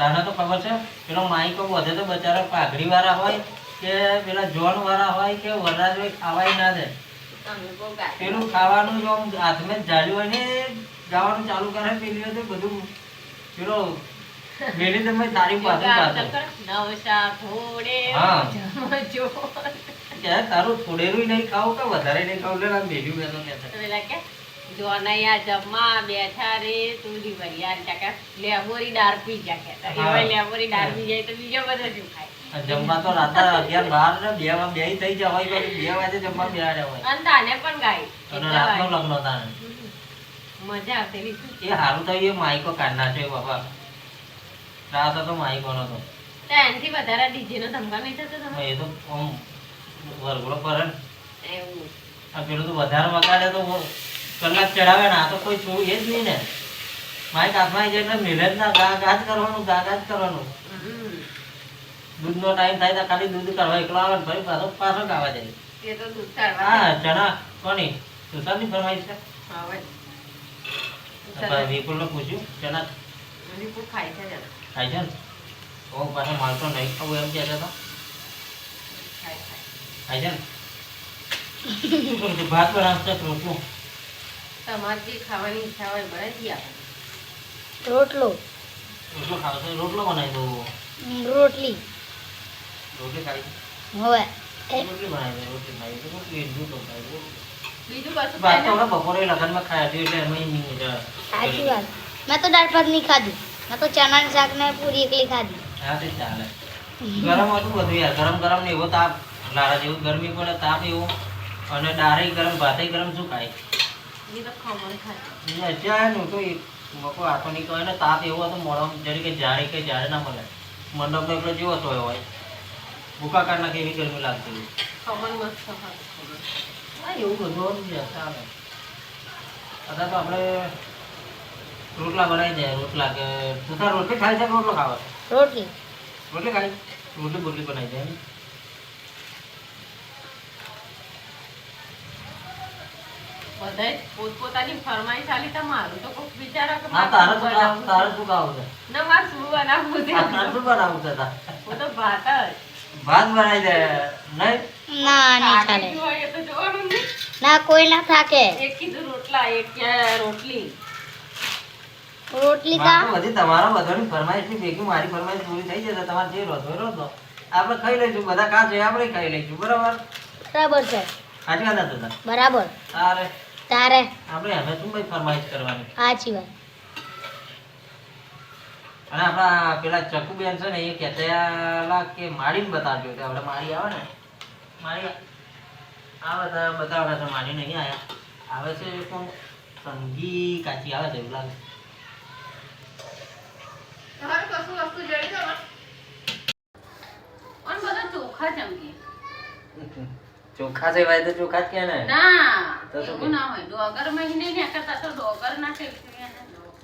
તને તો ખબર છે પેલો માઈકો વધે તો બચારા પાઘડી વાળા હોય કે પેલા જોન વાળા હોય કે વરરાજ હોય ખાવાય ના દે. પેલું ખાવાનું જો હાથમાં જાળ્યું હોય ને ગાવાનું ચાલુ કરે પેલી તો બધું પેલો મેલી તમે તારી પાસે પાછું નવસા ઘોડે હા. કે તારું થોડેરું નહીં ખાવું કે વધારે નહીં ખાવું? એટલે મેલ્યું બેનો કે જોનૈયા જમવા બેઠા રે તું વરિયાળ ચાકા લેબોરી દાળ જા કે એવા લેબોરી દાળ જાય તો બીજો બધો શું ખાય? જમવા તો રાતે અગિયાર બાર ને બે માં બે થઈ જવાય તો બે વાગે જમવા બેહાડ્યા હોય. અને તાને પણ ગાય. અને રાતનો લગ્ન તાને. મજા આવતી એ હારું થયું એ માઈકો કાઢ નાખ્યો બાપા. રાત તો માઈકો નતો. તો એનાથી વધારે ડીજે નો ધમકા નહીં થતો તમે એ તો આમ વરઘોડો કરે એવું. આ પેલું તો વધારે વગાડે તો કલાક ચડાવે ને આ તો કોઈ છું એ જ નહીં ને. આવી જાય એટલે મેલે ના ગા ગા જ કરવાનું ગા ગા જ કરવાનું. દૂધનો ટાઈમ થાય તો ખાલી દૂધ કરવા એકલો આવે ને ફરી પાછો પાછો ગાવા જાય. એ તો દૂધ કાઢવા હા ચણા કોની? સુશાંતની ફરમાઈ છે? આપણે વિપુલને પૂછ્યું ચણા વિપુલ ખાય છે ખાય છે ને? ઓ પાછો માલતો નહીં ખાવું એમ કહેતા હતા ખાય ખાય. છે ને? છું? ભાત પણ કે રોટલું. તમારે જે ખાવાની ઈચ્છા હોય બનાવી દઈએ. રોટલો. રોટલો ખાવશે રોટલો બનાવી દો રોટલી. રોટલી ખાવી હવે રોટલી બનાવી દો રોટલી બીજું તો ખાય બપોરે લગનમાં ખાયા હતું એટલે એમાં નહીં મજા સાચી વાત. મેં તો દાળ ભાત નહીં ખાધી. મેં તો ચણાની શાક ને પૂરી એકલી ખાધી. હા તે ચાલે. ગરમ હતું બધું યાર. ગરમ ગરમ ને એવો તાપ. લારા જેવું ગરમી પડે તાપ એવો. અને દારે ગરમ ભાતે ગરમ શું ખાય? એ તો ખાય એ મકો ને તાપ એવો હતો મોઢામાં જરી કે જાડે કે જાડે ના મળે. મંડપ એટલો જેવો તો હોય. ભૂકા કાઢ નાખે એવી ગરમી લાગતી ખાય. હા એવું બધું ચાલે અત્યારે તો આપણે રોટલા બનાવી દે રોટલા કે તું તાર રોટલી ખાય છે રોટલો ખાવા? રોટલી. રોટલી ખાઈ રોટલી બોટલી બનાવી દે બધાય પોતપોતાની ફરમાઈશ આલી તો તો કોક વિચારો કે હા તારે શું શું તારે શું ખાવું છે? છે? ના મારે શું બનાવવું છે? તારે શું બનાવવું છે હું તો ભાત જ. ભાત બનાવી દે. નહીં? ના નહીં ચાલે ગયું તો જોવાનું નહીં. ના કોઈ ના થાકે. એક કીધું રોટલા એક રોટલી? રોટલી કા? બધી તમારા બધાની ફરમાઈશની ભેગી મારી ફરમાઈશ પૂરી થઈ જશે તમારે જે રોધો રોધો. આપણે ખાઈ લઈશું બધા કાં છે આપણે ખાઈ લઈશું બરાબર? બરાબર છે. સાચી વાત બરાબર. તારે તારે. આપણે હવે શું ભાઈ ફરમાઈશ કરવાની? સાચી વાત. અને આપણા પેલા ચકુબેન છે ને એ કહેતા કે મારીને બતાવજો. કે આપણે મારી આવે ને? મારી આ બધા બતાવડા છે મારી નહીં આવ્યા. આવે છે કોણ? સંગી કાચી આવે છે એવું લાગે. ચોખા ચમકી. ચોખા છે ભાઈ તો ચોખા જ કે ને ના તો શું ના હોય. ડોગર મહિને ને કરતા તો ડોગર ના કે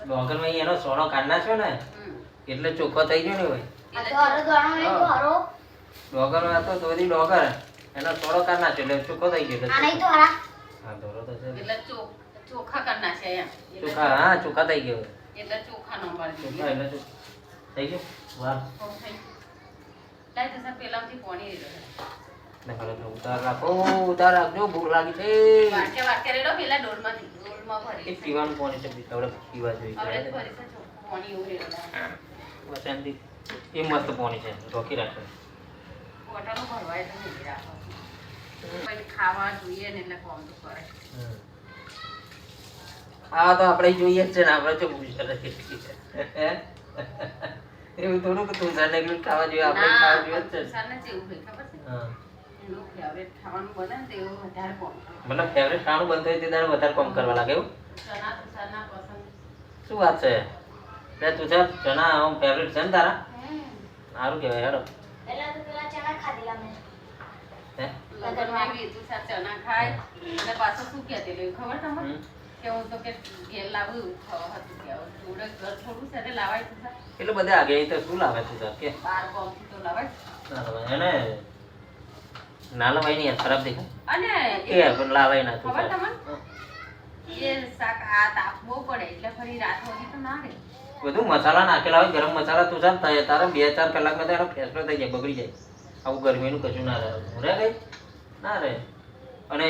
ડોગરમાં મહિને એનો સોનો કાઢ નાખ્યો ને? એટલે ચોખ્ખો થઈ ગયો ને ભાઈ? ડોગર હતો તો બધી ડોગર. એનો સોનો કાઢ નાખ્યો એટલે ચોખ્ખો થઈ ગયો એટલે ચોખ્ખો. હા ધોરો તો છે. એટલે ચોખા કરી છે એમ. ચોખા હા ચોખા થઈ ગયો. એટલે ચોખા નંબર ચોખા એટલે થઈ ગયો? વાર લાઈ તો સાહેબ પેલાથી પાણી ને તો ઉતાર રાખો. ઉતાર રાખજો ભૂખ લાગી છે. વાટકે વાટકે રેડો પેલા ડોલમાંથી. ડોલમાં એ ભરી પીવાનું પાણી છે આપણે પીવા જોઈએ. જ ભરી છે ચોખ્ખું એવું રેડો. બસ એ મસ્ત પાણી છે રોકી રાખો. બોટલો ભરવાય તો મૂકી રાખો. પછી ખાવા જોઈએ ને એટલે કોમ તો કરે. આ તો આપણે જોઈએ છે ને આપણે તો પૂછતા નથી એવું થોડું કે તું જાણે એટલું ખાવા જોઈએ આપણે ખાવા જોઈએ છે. જેવું ખબર છે? હા. એનું ફેવરેટ ખાવાનું બને ને એવું વધારે કોમ મતલબ ફેવરેટ ખાવાનું બંધ હોય તે તારે વધારે કોમ કરવા લાગે એવું? ચણા પસંદ. શું વાત છે? તું ચાલ ચણા આમ ફેવરેટ છે ને તારા? સારું કહેવાય હેડો. પહેલા તો પેલા ચણા ખાધેલા મેં. લગનમાં બી તુસાર ચણા ખાય. અને પાછો શું કહેતી ખબર તમને? કે હું તો કે લાવું એવું ખાવા હતું કે હવે જોડે ઘર થોડું છે એટલે બધા તુસાર એટલે બધે આગે એ તો શું લાવે તું તાર કે? બાર ગામથી તો લાવાય ના લવાય એને ના લવાય નહીં ખરાબ દેખાય. અને કે પણ લાવાય ના તું ખબર તમને? એ શાક આ તાપ બહુ પડે એટલે ફરી રાત સુધી તો ના રહે બધું મસાલા નાખેલા હોય ગરમ મસાલા તું ચાલ થાય તારે બે ચાર કલાકમાં તારો ફેસલો થઈ જાય બગડી જાય. આવું ગરમીનું કશું ના રહે. રહે ભાઈ ના રહે અને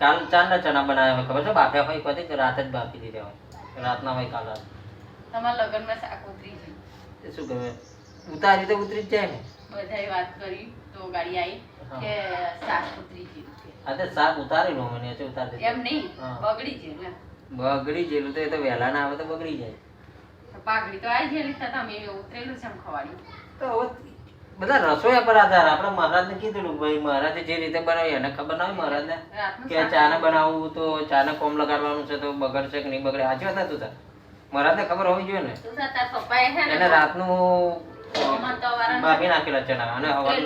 કાલ ચાંદના ચણા બનાવ્યા હોય ખબર છે? બાફ્યા હોય પછી રાત જ બાફી દીધા હોય. રાતના હોય કાલ રાત. તમારા લગ્નમાં શાક ઉતરી જાય. શું કહે ઉતારી તો ઉતરી જ જાય ને. બધાએ વાત કરી. તો ગાડી આવી કે સાસ ઉતરી ગઈ આ તો સાપ ઉતારી લો મને છે ઉતારી દે એમ નહીં બગડી છે ને બગડી ગયેલું તો એ તો વહેલા ના આવે તો બગડી જાય. પાઘડી તો આવી ગયેલી તો તમે ઉતરેલું છે એમ ખવાડ્યું તો બધા રસોયા પર આધાર આપણે મહારાજને કીધેલું ભાઈ મહારાજે જે રીતે બનાવી એને ખબર ના હોય મહારાજને ને કે ચા ચાને બનાવવું તો ચાને કોમ લગાડવાનું છે તો બગડશે કે નહીં બગડે? આજે હતા તું મહારાજને ખબર હોવી જોઈએ ને? ને એને રાતનું બાફી નાખેલા ચણા અને હવાર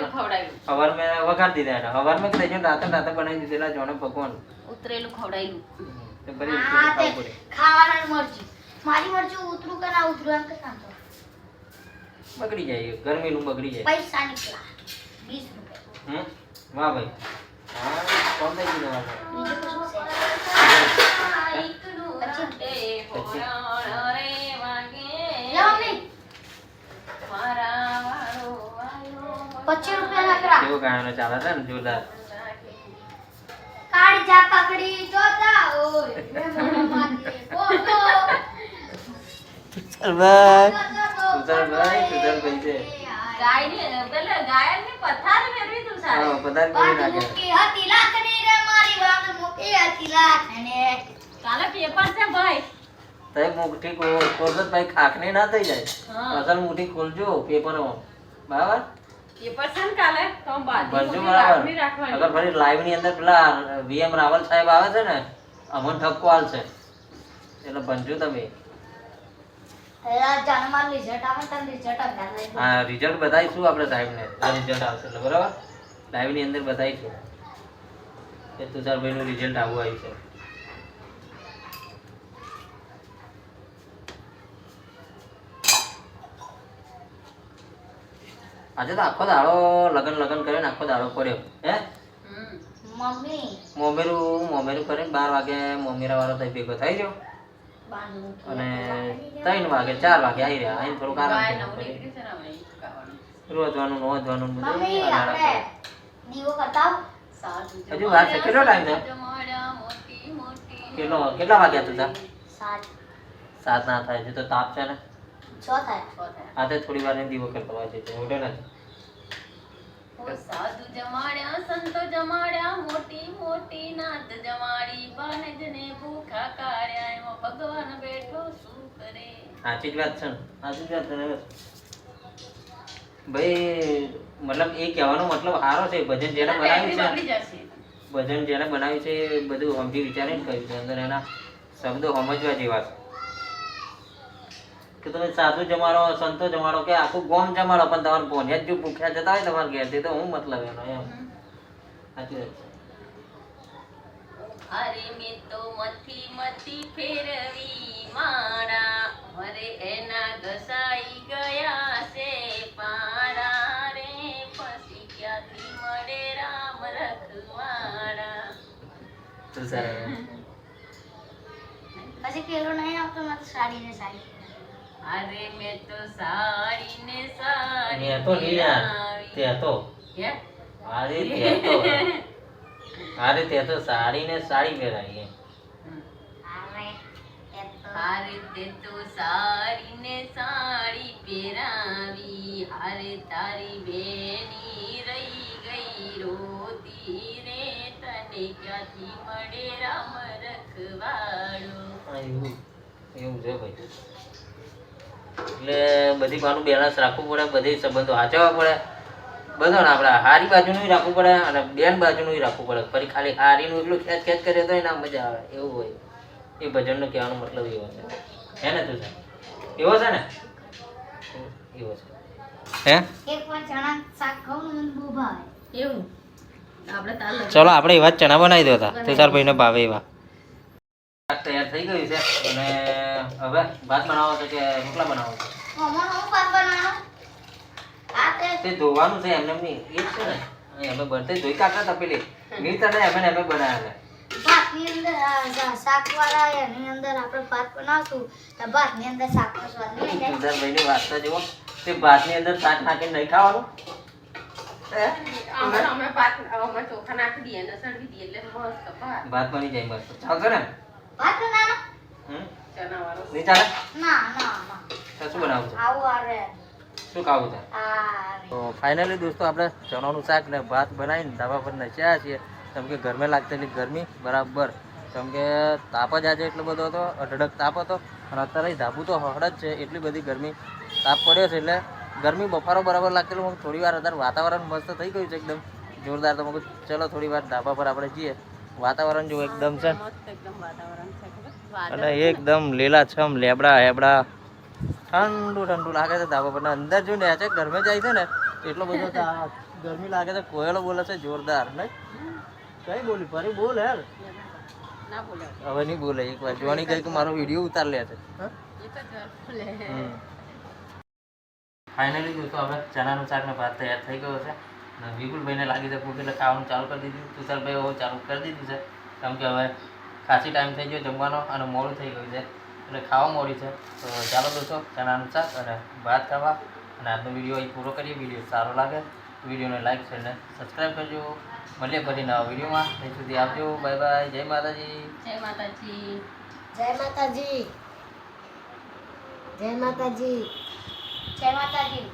હવાર મેં વઘાર દીધા એટલે હવાર મેં થઈ જાય રાતે રાતે બનાવી દીધેલા જોને ભગવાન. ઉતરેલું ખવડાયેલું તો ખાવાના મરચું. મારી મરચું ઉતરું કે ના ઉતરું એમ કે સાંભળો બગડી જાય ગરમીનું બગડી જાય. પૈસા નીકળ્યા. વીસ રૂપિયા. હમ? વાહ ભાઈ. હા કોણ દઈ દીધા બીજું કશું છે લો મમ્મી પચીસ કેવો ગાયનો ચાલે છે ને જોરદાર. કાળી જા પકડી જોતા બોલો સુધરભાઈ છે. હા પધાર કરી નાખે. હતી લાકડી રે મારી વાત મૂકી હતી લાકડી તઈ મુઠ્ઠી ખોલ- ખોલશો ભાઈ ખાખની ના થઈ જાય. હા. અસલ મુઠ્ઠી ખોલજો પેપરમાં બરાબર? ભરજો રાખવાની. અગર ફરી લાઈવની અંદર પેલા વીએમ રાવલ સાહેબ આવે છે ને અમન ઠપકો આલશે એટલે ભણજો તમે. હા રિઝલ્ટ બતાવીશું આપણે સાહેબને રિઝલ્ટ આવશે એટલે બરાબર? લાઈવની અંદર બતાવીશું. કે તુષારભાઈ નું રિઝલ્ટ આવું આવ્યું છે. આજે તો આખો દાડો લગન લગન કર્યો ને આખો દાડો કર્યો હે? મમ્મી મોમેરું મોમેરું કરીને બાર વાગે મોમેરા વાળો થઈ ભેગો થઈ ગયો. અને ત્રણ વાગે ચાર વાગે આવી રહ્યા. આવીને થોડું આરામ. રોજવાનું નોંધવાનું બધું હજુ વાર છે? કેટલો ટાઈમ છે કેટલો કેટલા વાગ્યા તું તા? સાત. સાત ના થાય છે તો તાપ છે ને. છ થાય. આ તો થોડી વાર દીવો કરવા છે મોટો ના સાધુ જમાડ્યા સંતો જમાડ્યા મોટી મોટી નાત જમાડી બાણજને ભૂખા કાર્યા એમાં ભગવાન બેઠો શું કરે? સાચી જ વાત છે સાચી જ વાત છે ભાઈ મતલબ એ કહેવાનો મતલબ સારો છે ભજન જેને બનાવ્યું છે. ભજન જેને બનાવ્યું છે એ બધું સમજી વિચારીને કહ્યું છે અંદર એના શબ્દો સમજવા જેવા છે. કે તમે સાધુ જમાડો સંતો જમાડો કે આખું ગોમ જમાડો પણ તમારે ભોંજ્યા જ જો ભૂખ્યા જતા હોય તમારે ઘેરથી તો હું મતલબ એનો એમ સાચી વાત છે અરે મેં તો મથી મથી ફેરવી મારા અરે એના ઘસાઈ ગયા છે પારા રે પછી ક્યાંથી મળે રામ રખવાડા તો સર પછી પેલો નહીં આવતો મત સાડી ને સાડી અરે મેં તો સાડી ને સારી મેં તો નહીં તે તો હે? અરે તે તો અરે તે તો સાડી ને સાડી પહેરાવી અરે એ તો હારે તે તો સાડી ને સાડી પહેરાવી. હારે તારી બેની રહી ગઈ રોતી રે તને ક્યાંથી મળે રામ રખવાડો? એવું. એવું છે ભાઈ. એટલે બધી બાનું બેલેન્સ રાખવું પડે બધી સંબંધો સાચવવા પડે. બધાને આપણે હારી બાજુનું રાખવું પડે અને બેન બાજુનું રાખવું પડે. ફરી ખાલી હારીનું એટલું ખેંચ ખેંચ કરે તો ના મજા આવે. એવું હોય. એ ભજનનો કહેવાનો મતલબ એવો છે. હે ને તું એવો છે ને? એવો છે. હે? ને ચલો આપણે એવા જ ચણા બનાવી દો હતા તુષારભાઈને ભાવે એવા. તૈયાર થઈ ગયું છે અને હવે ભાત બનાવો છે કે રોટલા બનાવો છે? મમ્મા હું ભાત બનાવવાનો આ તે તે ધોવાનું છે એમને એમની એ જ છે ને. અહીં અમે બનતે ધોઈ કાઢતા હતા પેલી. મી તને એમને એમે બનાવ્યા ભાતની અંદર શાકવાળા એની અંદર આપણે ભાત બનાવશું. તો ભાતની અંદર શાકનો સ્વાદ નહીં જાય. સુધારભાઈની વાત તો જુઓ. તે ભાતની અંદર શાક નાખીને નહીં ખાવાનું. હે? અમે અમે ભાત અમે ચોખા નાખી દઈએ ને સળવી દઈએ એટલે મસ્ત ભાત. ભાત બની જાય મસ્ત. ચાલશે ને? ભાત બનાવવાનો હમ? ચણાવાળો નહીં ચાલે? ના ના ના. તો શું બનાવું છે? આવું આરે શું ખાવું છે? તો ફાઇનલી દોસ્તો આપણે ચણાનું શાક ને ભાત બનાવીને ધાબા પર નચ્યા છીએ. કેમ કે ગરમે લાગતેલી ગરમી બરાબર. કેમ કે તાપ જ આજે એટલો બધો હતો અઢળક તાપ હતો. અને અત્યારે ધાબુ તો હળ જ છે એટલી બધી ગરમી. તાપ પડ્યો છે એટલે ગરમી બફારો બરાબર લાગેલો હું થોડી વાર અત્યારે વાતાવરણ મસ્ત થઈ ગયું છે એકદમ. જોરદાર તો મગજ ચલો થોડી વાર ધાબા પર આપણે જઈએ. વાતાવરણ જો એકદમ છે. અને એકદમ લીલાછમ લેબડા હેબડા. ઠંડુ ઠંડુ લાગે છે ધાબા પર અંદર જો ને છે ગરમે જાય છે ને એટલો બધો ગરમી લાગે છે. કોયલો બોલે છે જોરદાર નહીં? કઈ બોલી? ફરી બોલ હેર હવે નહીં બોલે. એક વાર જોવાની ગઈ તું મારો વીડિયો ઉતાર લે છે. ફાઇનલી દોસ્તો હવે ચણાનું શાક ને ભાત તૈયાર થઈ ગયો છે. અને વિપુલભાઈને લાગી ભૂખ એટલે ખાવાનું ચાલુ કરી દીધું. તુષારભાઈ હવે ચાલુ કરી દીધું છે. કેમ કે હવે ખાસી ટાઈમ થઈ ગયો જમવાનો અને મોડું થઈ ગયું છે. એટલે ખાવા મોડી છે. તો ચાલો દોસ્તો ચણાનું શાક અને ભાત ખાવા અને આજનો વીડિયો અહીં પૂરો કરીએ. વીડિયો સારો લાગે વિડીયોને લાઈક છે અને સબસ્ક્રાઈબ કરજો. મળીએ ફરી નવા વિડીયોમાં. ત્યાં સુધી આવજો. બાય બાય જય માતાજી. જય માતાજી. જય માતાજી. જય માતાજી. જય માતાજી.